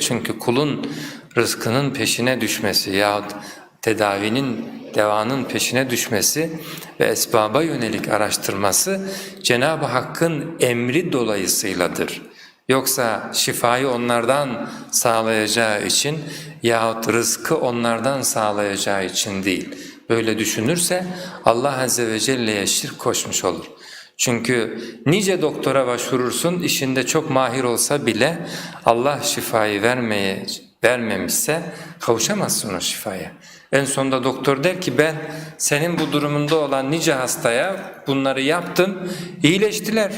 Çünkü kulun rızkının peşine düşmesi yahut tedavinin, devanın peşine düşmesi ve esbaba yönelik araştırması Cenab-ı Hakk'ın emri dolayısıyladır. Yoksa şifayı onlardan sağlayacağı için yahut rızkı onlardan sağlayacağı için değil. Böyle düşünürse Allah Azze ve Celle'ye şirk koşmuş olur. Çünkü nice doktora başvurursun işinde çok mahir olsa bile Allah şifayı vermeye vermemişse kavuşamazsın o şifaya. En sonunda doktor der ki ben senin bu durumunda olan nice hastaya bunları yaptım, iyileştiler.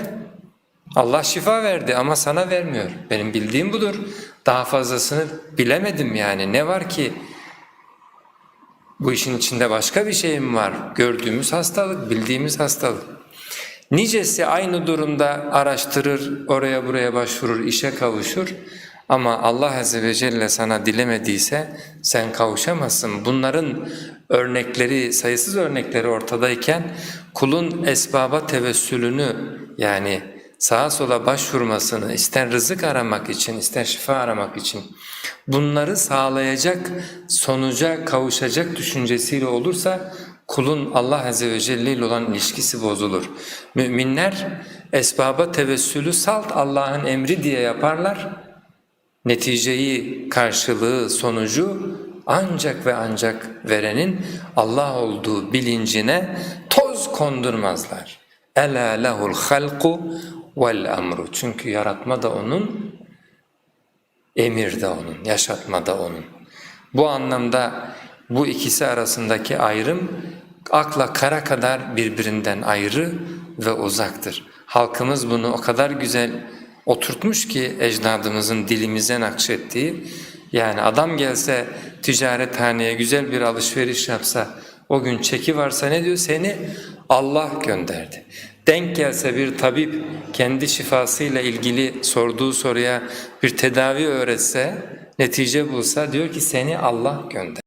Allah şifa verdi ama sana vermiyor. Benim bildiğim budur. Daha fazlasını bilemedim yani. Ne var ki bu işin içinde başka bir şey mi var? Gördüğümüz hastalık, bildiğimiz hastalık. Nicesi aynı durumda araştırır, oraya buraya başvurur, işe kavuşur. Ama Allah Azze ve Celle sana dilemediyse sen kavuşamazsın. Bunların örnekleri, sayısız örnekleri ortadayken kulun esbaba tevessülünü yani sağa sola başvurmasını ister rızık aramak için ister şifa aramak için bunları sağlayacak sonuca kavuşacak düşüncesiyle olursa kulun Allah Azze ve Celle ile olan ilişkisi bozulur. Müminler esbaba tevessülü salt Allah'ın emri diye yaparlar. Neticeyi, karşılığı, sonucu ancak ve ancak verenin Allah olduğu bilincine toz kondurmazlar. Ela lehul halku vel amru. Çünkü yaratma da onun, emir de onun, yaşatma da onun. Bu anlamda bu ikisi arasındaki ayrım akla kara kadar birbirinden ayrı ve uzaktır. Halkımız bunu o kadar güzel oturtmuş ki ecdadımızın dilimize nakşettiği, yani adam gelse ticarethaneye güzel bir alışveriş yapsa, o gün çeki varsa ne diyor? Seni Allah gönderdi. Denk gelse bir tabip kendi şifasıyla ilgili sorduğu soruya bir tedavi öğretse, netice bulsa diyor ki seni Allah gönderdi.